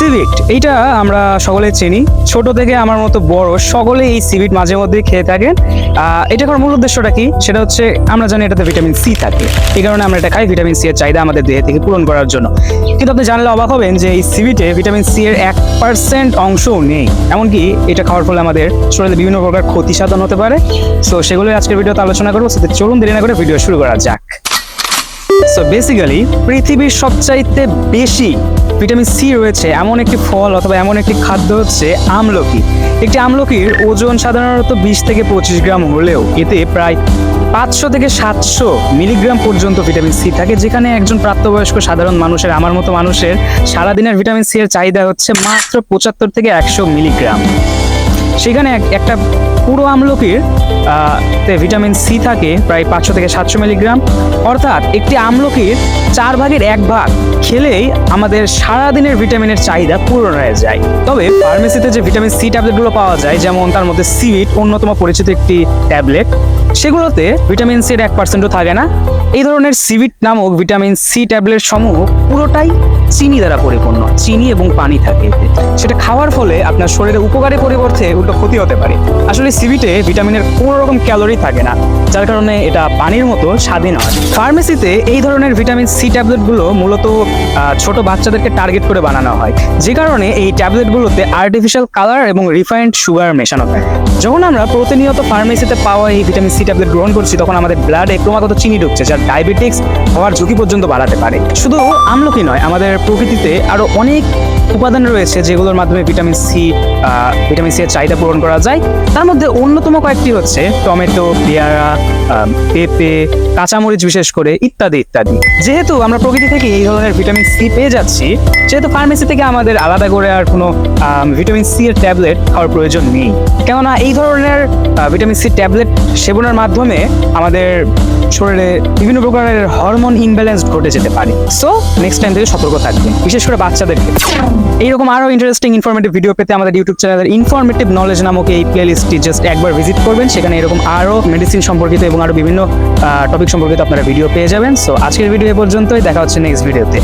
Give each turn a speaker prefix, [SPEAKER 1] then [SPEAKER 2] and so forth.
[SPEAKER 1] সিভিট এইটা আমরা সকলে চিনি। ছোট থেকে আমার মতো বড় সকলে এই সিভিট মাঝে মধ্যে খেয়ে থাকেন। এটা খাওয়ার মূল উদ্দেশ্যটা কি? সেটা হচ্ছে আমরা জানি এটাতে ভিটামিন সি থাকে। এই কারণে আমরা এটা খাই ভিটামিন সি এর চাহিদা আমাদের দেহে থেকে পূরণ করার জন্য। কিন্তু আপনি জানলে অবাক হবেন যে এই সিভিটে ভিটামিন সি এর এক পার্সেন্ট অংশও নেই। এমনকি এটা খাওয়ার ফলে আমাদের শরীরে বিভিন্ন প্রকার ক্ষতি সাধন হতে পারে। সো সেগুলোই আজকের ভিডিওতে আলোচনা করব। চলুন দেরি না করে ভিডিও শুরু করা যাক। সো বেসিক্যালি পৃথিবীর সবচাইতে বেশি ভিটামিন সি রয়েছে, এমন একটি ফল অথবা এমন একটি খাদ্য হচ্ছে আমলকি। একটি আমলকির ওজন সাধারণত বিশ থেকে পঁচিশ গ্রাম হলেও এতে প্রায় পাঁচশো থেকে সাতশো মিলিগ্রাম পর্যন্ত ভিটামিন সি থাকে, যেখানে একজন প্রাপ্তবয়স্ক সাধারণ মানুষের, আমার মতো মানুষের সারাদিনের ভিটামিন সি এর চাহিদা হচ্ছে মাত্র পঁচাত্তর থেকে একশো মিলিগ্রাম। সেখানে এক- একটা পুরো আমলকির তে ভিটামিন সি থাকে, প্রায় পাঁচশো থেকে সাতশো মিলিগ্রাম। অর্থাৎ একটি আমলকির চার ভাগের এক ভাগ খেলেই আমাদের সারাদিনের ভিটামিনের চাহিদা পূরণ হয়ে যায়। তবে ফার্মেসিতে যে ভিটামিন সি ট্যাবলেটগুলো পাওয়া যায়, যেমন তার মধ্যে সিভিট, অন্যতম পরিচিত একটি ট্যাবলেট, সেগুলোতে ভিটামিন সির এক পার্সেন্টও থাকে না। এই ধরনের সিভিট নামক ভিটামিন সি ট্যাবলেট সমূহ পুরোটাই চিনি দ্বারা পরিপূর্ণ। চিনি এবং পানি থাকে সেটা খাওয়ার ফলে আপনার শরীরে উপকারী পরিবর্তে উল্টো ক্ষতি হতে পারে। আসলে সিভিটে ভিটামিনের কোনো রকম ক্যালোরি থাকে না, যার কারণে এটা পানির মতো স্বাধীন হয়। ফার্মেসিতে এই ধরনের ভিটামিন সি ট্যাবলেটগুলো মূলত ছোট বাচ্চাদেরকে টার্গেট করে বানানো হয়। যে কারণে এই ট্যাবলেটগুলোতে আর্টিফিশিয়াল কালার এবং রিফাইন্ড সুগার মেশানো থাকে। যখন আমরা প্রতিনিয়ত ফার্মেসিতে পাওয়া এই ভিটামিন সি ট্যাবলেট গ্রহণ করছি, তখন আমাদের ব্লাডে ক্রমাগত চিনি ঢুকছে, যা ডায়াবেটিক্স হওয়ার ঝুঁকি পর্যন্ত বাড়াতে পারে। শুধু আমলকি নয়, আমাদের প্রকৃতিতে আরও অনেক উপাদান রয়েছে যেগুলোর মাধ্যমে ভিটামিন সি ভিটামিন সি এর চাহিদা পূরণ করা যায়। তার মধ্যে অন্যতম কয়েকটি হচ্ছে টমেটো, পেয়ারা পেঁপে, কাঁচামরিচ বিশেষ করে ইত্যাদি ইত্যাদি। যেহেতু আমরা প্রকৃতি থেকে এই ধরনের ভিটামিন সি পেয়ে যাচ্ছি, সেহেতু ফার্মেসি থেকে আমাদের আলাদা করে আর কোনো ভিটামিন সি এর ট্যাবলেট খাওয়ার প্রয়োজন নেই। কেননা এই ধরনের ভিটামিন সি ট্যাবলেট সেবনের মাধ্যমে আমাদের শরীরে বিভিন্ন প্রকারের হরমোন ইমব্যালেন্স ঘটে যেতে পারে। সো নেক্সট টাইম থেকে সতর্ক থাকবেন, বিশেষ করে বাচ্চাদেরকে এইরকম আরও ইন্টারেস্টিং ইনফরমেটিভ ভিডিও পেতে আমাদের ইউটিউব চ্যানেলের ইনফরমেটিভ নলেজ নামক এই প্লেলিস্টটি জাস্ট একবার ভিজিট করবেন। সেখানে এরকম আরও মেডিসিন সম্পর্কিত এবং আরও বিভিন্ন টপিক সম্পর্কিত আপনারা ভিডিও পেয়ে যাবেন। সো আজকের ভিডিও এ পর্যন্তই, দেখা হচ্ছে নেক্সট ভিডিওতে